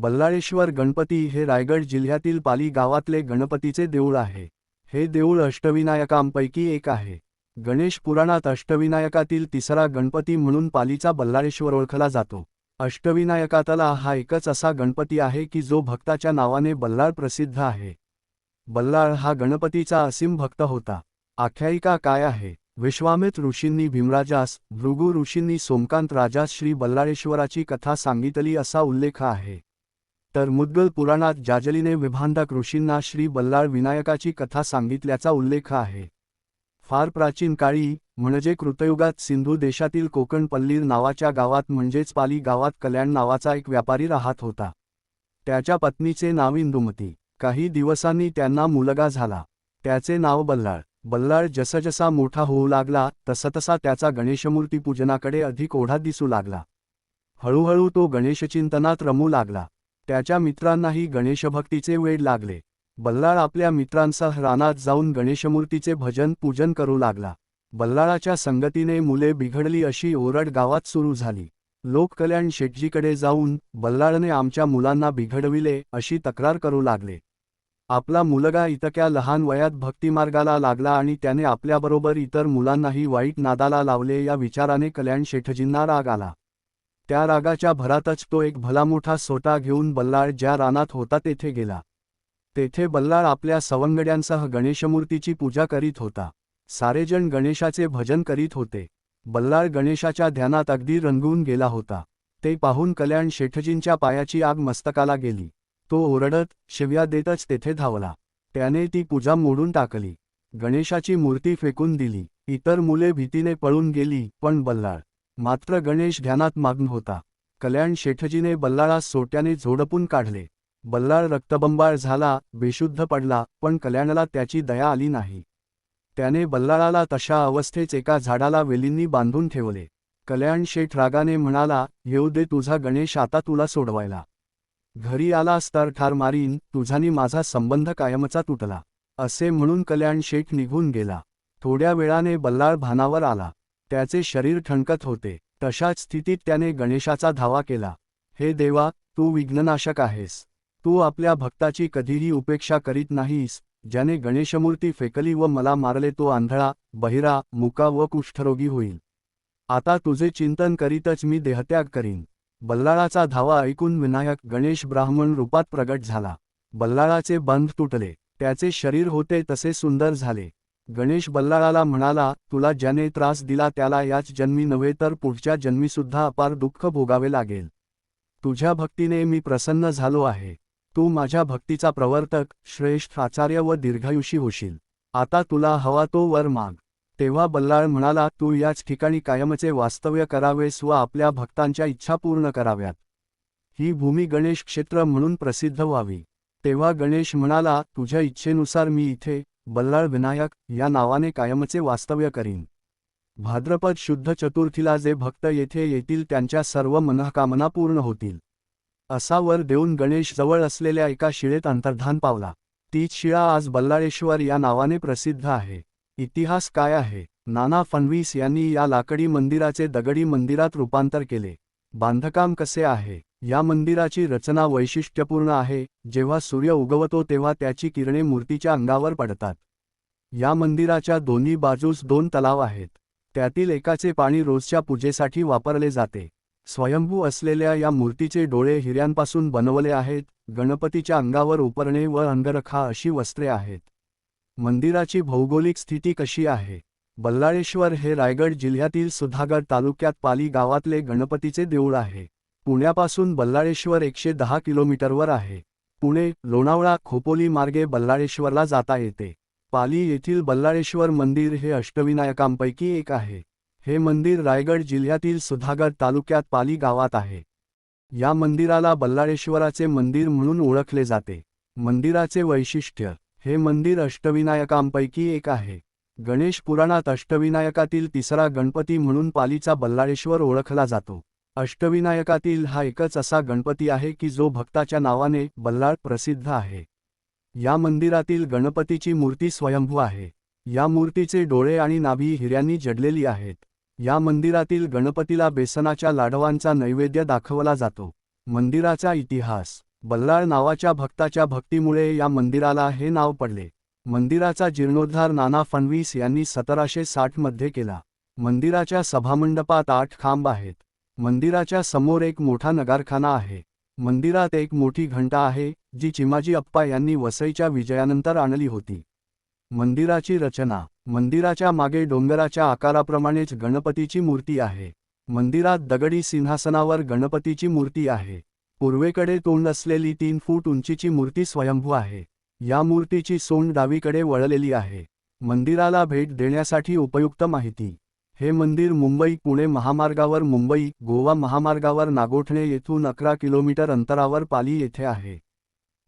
बल्लाळेश्वर गणपती हे रायगड जिल्ह्यातील पाली गावातले गणपतीचे देऊळ आहे. हे देऊळ अष्टविनायकांपैकी एक आहे. गणेश पुराणात अष्टविनायकातील तिसरा गणपती म्हणून पालीचा बल्लाळेश्वर ओळखला जातो. अष्टविनायकातला हा एकच असा गणपती आहे की जो भक्ताच्या नावाने बल्लाळ प्रसिद्ध आहे. बल्लाळ हा गणपतीचा असीम भक्त होता. आख्यायिका काय आहे? विश्वामित ऋषींनी भीमराजास भृगु ऋषींनी सोमकांत राजास श्री बल्लाळेश्वराची कथा सांगितली असा उल्लेख आहे. तर मुद्गल पुराणात जाजलीने विभांधक ऋषींना श्री बल्लाळ विनायकाची कथा सांगितल्याचा उल्लेख आहे. फार प्राचीन काळी म्हणजे कृतयुगात सिंधू देशातील कोकण पल्लीर नावाच्या गावात म्हणजेच पाली गावात कल्याण नावाचा एक व्यापारी राहत होता. त्याच्या पत्नीचे नाव इंदुमती. काही दिवसांनी त्यांना मुलगा झाला. त्याचे नाव बल्लाळ. बल्लाळ जसजसा मोठा होऊ लागला तसतसा त्याचा गणेशमूर्ती पूजनाकडे अधिक ओढा दिसू लागला. हळूहळू तो गणेशचिंतनात रमू लागला. त्याच्या मित्रांनाही गणेशभक्तीचे वेळ लागले. बल्लाळ आपल्या मित्रांसह रानात जाऊन गणेशमूर्तीचे भजन पूजन करू लागला. बल्लाळाच्या संगतीने मुले बिघडली अशी ओरड गावात सुरू झाली. लोककल्याण शेटजीकडे जाऊन बल्लाळने आमच्या मुलांना बिघडविले अशी तक्रार करू लागले. आपला मुलगा इतक्या लहान वयात भक्तिमार्गाला लागला आणि त्याने आपल्याबरोबर इतर मुलांनाही वाईट नादाला लावले या विचाराने कल्याण शेठजींना राग आला. त्या रागाच्या भरातच तो एक भलामोठा सोटा घेऊन बल्लाळ ज्या रानात होता तेथे गेला. तेथे बल्लाळ आपल्या सवंगड्यांसह गणेशमूर्तीची पूजा करीत होता. सारेजण गणेशाचे भजन करीत होते. बल्लाळ गणेशाच्या ध्यानात अगदी रंगून गेला होता. ते पाहून कल्याण शेठजींच्या पायाची आग मस्तकाला गेली. तो ओरडत शिव्या देतच तेथे धावला. त्याने ती पूजा मोडून टाकली. गणेशाची मूर्ती फेकून दिली. इतर मुले भीतीने पळून गेली पण बल्लाळ मात्र गणेश ध्यानात माग्न होता. कल्याण शेठजीने बल्लाळास सोट्याने झोडपून काढले. बल्लाळ रक्तबंबाळ झाला बेशुद्ध पडला पण कल्याणला त्याची दया आली नाही. त्याने बल्लाळाला तशा अवस्थेच एका झाडाला वेलींनी बांधून ठेवले. कल्याण शेठ रागाने म्हणाला येऊ दे तुझा गणेश आता तुला सोडवायला. घरी आलास तर ठार मारीन तुझानी माझा संबंध कायमचा तुटला. असे म्हणून कल्याण शेठ निघून गेला. थोड्या वेळाने बल्लाळ भानावर आला. त्याचे शरीर ठणकत होते. तशाच स्थितीत त्याने गणेशाचा धावा केला. हे देवा तू विघ्ननाशक आहेस. तू आपल्या भक्ताची कधीही उपेक्षा करीत नाहीस. ज्याने गणेशमूर्ती फेकली व मला मारले तो आंधळा बहिरा मुका व कुष्ठरोगी होईल. आता तुझे चिंतन करीतच मी देहत्याग करीन. बल्लाळाचा धावा ऐकून विनायक गणेश ब्राह्मण रूपात प्रगट झाला. बल्लाळाचे बंध तुटले. त्याचे शरीर होते तसे सुंदर झाले. गणेश बल्लाळाला म्हणाला तुला ज्याने त्रास दिला त्याला याच जन्मी नव्हे तर पुढच्या जन्मीसुद्धा अपार दुःख भोगावे लागेल. तुझ्या भक्तीने मी प्रसन्न झालो आहे. तू माझ्या भक्तीचा प्रवर्तक श्रेष्ठ आचार्य व दीर्घायुषी होशील. आता तुला हवा तो वर माग. तेव्हा बल्लाळ म्हणाला तू याच ठिकाणी कायमचे वास्तव्य करावेस व आपल्या भक्तांच्या इच्छा पूर्ण कराव्यात. ही भूमी गणेश क्षेत्र म्हणून प्रसिद्ध व्हावी. तेव्हा गणेश म्हणाला तुझ्या इच्छेनुसार मी इथे बल्लाळ विनायक या नावाने कायमचे वास्तव्य करीन. भाद्रपद शुद्ध चतुर्थीला जे भक्त येथे येतील त्यांच्या सर्व मनःकामना पूर्ण होतील. असा वर देऊन गणेश जवळ असलेल्या एका शिळेत अंतर्धान पावला. तीच शिळा आज बल्लाळेश्वर या नावाने प्रसिद्ध आहे. इतिहास काय आहे? नाना फडणवीस यांनी या लाकडी मंदिराचे दगडी मंदिरात रूपांतर केले. बांधकाम कसे आहे? या मंदिराची रचना वैशिष्ट्यपूर्ण आहे. जेव्हा सूर्य उगवतो तेव्हा त्याची किरणे मूर्तीच्या अंगावर पडतात. या मंदिराच्या दोन्ही बाजूस दोन तलाव आहेत. त्यातील एकाचे पाणी रोजच्या पूजेसाठी वापरले जाते. स्वयंभू असलेल्या या मूर्तीचे डोळे हिऱ्यांपासून बनवले आहेत. गणपतीच्या अंगावर उपरणे व अंगरखा अशी वस्त्रे आहेत. मंदिराची भौगोलिक स्थिती कशी आहे? बल्लाळेश्वर हे रायगड जिल्ह्यातील सुधागड तालुक्यात पाली गावातले गणपतीचे देऊळ आहे. पुण्यापासून बल्लाळेश्वर एकशे दहा किलोमीटरवर आहे. पुणे लोणावळा खोपोली मार्गे बल्लाळेश्वरला जाता येते. पाली येथील बल्लाळेश्वर मंदिर हे अष्टविनायकांपैकी एक आहे. हे मंदिर रायगड जिल्ह्यातील सुधागड तालुक्यात पाली गावात आहे. या मंदिराला बल्लाळेश्वराचे मंदिर म्हणून ओळखले जाते. मंदिराचे वैशिष्ट्य हे मंदिर अष्टविनायकांपैकी एक आहे. गणेश पुराणात अष्टविनायकातील तिसरा गणपती म्हणून पालीचा बल्लाळेश्वर ओळखला जातो. अष्टविनायकातील हा एकच असा गणपती आहे की जो भक्ताच्या नावाने बल्लाळ प्रसिद्ध आहे. या मंदिरातील गणपतीची मूर्ती स्वयंभू आहे. या मूर्तीचे डोळे आणि नाभी हिऱ्यांनी जडलेली आहेत. या मंदिरातील गणपतीला बेसनाच्या लाडवांचा नैवेद्य दाखवला जातो. मंदिराचा इतिहास. बल्लाळ नावाच्या भक्ताच्या भक्तीमुळे या मंदिराला हे नाव पडले. मंदिराचा जीर्णोद्धार नाना फणवीस यांनी सतराशे साठमध्ये केला. मंदिराच्या सभामंडपात आठ खांब आहेत. मंदिराच्या समोर एक मोठा नगारखाना आहे. मंदिरात एक मोठी घंटा आहे जी चिमाजी अप्पा यांनी वसईच्या विजयानंतर आणली होती. मंदिराची रचना. मंदिराच्या मागे डोंगराच्या आकाराप्रमाणेच गणपतीची मूर्ती आहे. मंदिरात दगडी सिंहासनावर गणपतीची मूर्ती आहे. पूर्वेकडे तोंड असलेली तीन फूट उंचीची मूर्ती स्वयंभू आहे. या मूर्तीची सोंड डावीकडे वळलेली आहे. मंदिराला भेट देण्यासाठी उपयुक्त माहिती. हे मंदिर मुंबई पुणे महामार्गावर मुंबई गोवा महामार्गावर नागोठणे येथून अकरा किलोमीटर अंतरावर पाली येथे आहे.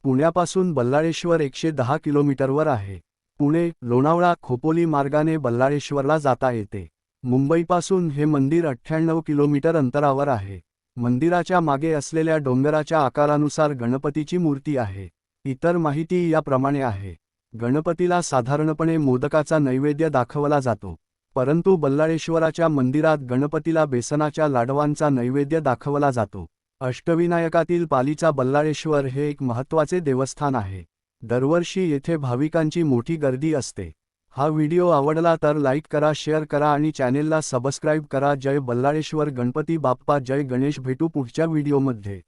पुण्यापासून बल्लाळेश्वर एकशे दहा किलोमीटरवर आहे. पुणे लोणावळा खोपोली मार्गाने बल्लाळेश्वरला जाता येते. मुंबईपासून हे मंदिर अठ्ठ्याण्णव किलोमीटर अंतरावर आहे. मंदिराच्या मागे असलेल्या डोंगराच्या आकारानुसार गणपतीची मूर्ती आहे. इतर माहिती याप्रमाणे आहे. गणपतीला साधारणपणे मोदकाचा नैवेद्य दाखवला जातो परंतु बल्लाळेश्वराच्या मंदिरात गणपतीला बेसनाच्या लाडवांचा नैवेद्य दाखवला जातो. अष्टविनायकातील पालीचा बल्लाळेश्वर हे एक महत्त्वाचे देवस्थान आहे. दरवर्षी येथे भाविकांची मोठी गर्दी असते. हा व्हिडिओ आवडला तर लाईक करा शेअर करा आणि चॅनेलला सबस्क्राईब करा. जय बल्लाळेश्वर गणपती बाप्पा जय गणेश भेटू पुढच्या व्हिडिओमध्ये.